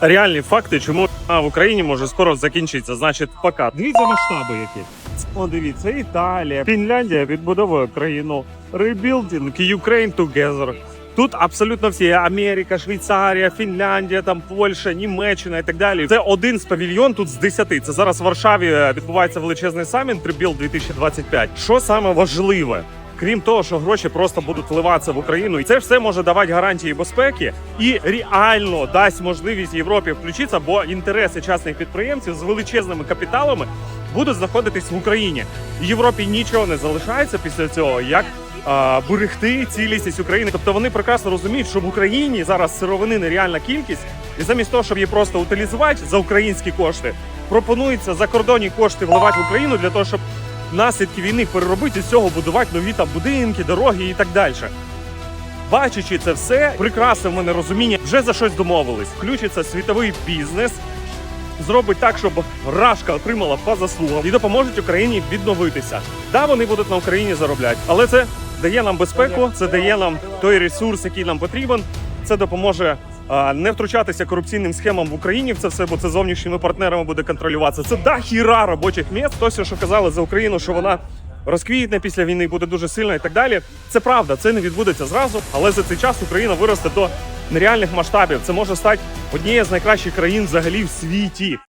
реальні факти, чому в Україні може скоро закінчитися. Значить, пока. Дивіться масштаби які. О, дивіться, Італія, Фінляндія відбудовує країну. Rebuilding Ukraine together. Тут абсолютно всі Америка, Швейцарія, Фінляндія, там Польща, Німеччина і так далі. Це один з павільйон тут з 10. Це зараз в Варшаві відбувається величезний саміт Rebuild 2025. Що саме важливе? Крім того, що гроші просто будуть вливатися в Україну, і це все може давати гарантії безпеки і реально дасть можливість Європі включитися, бо інтереси частних підприємців з величезними капіталами будуть знаходитись в Україні. Європі нічого не залишається після цього, як а, берегти цілісність України. Тобто вони прекрасно розуміють, що в Україні зараз сировини нереальна кількість, і замість того, щоб її просто утилізувати за українські кошти, пропонується закордонні кошти вливати в Україну для того, щоб наслідки війни переробити з цього будувати нові там будинки, дороги і так далі. Бачачи це все, прекрасне в мене розуміння, вже за щось домовились. Включиться світовий бізнес, зробить так, щоб Рашка отримала по заслугам і допоможуть Україні відновитися. Да, вони будуть на Україні заробляти, але це дає нам безпеку, це дає нам той ресурс, який нам потрібен. Це допоможе не втручатися корупційним схемам в Україні. В це все, бо це зовнішніми партнерами буде контролюватися. Це да хіра робочих місць. То, що казали за Україну, що вона розквітне після війни, буде дуже сильна і так далі. Це правда, це не відбудеться зразу, але за цей час Україна виросте до нереальних масштабів. Це може стати однією з найкращих країн взагалі в світі.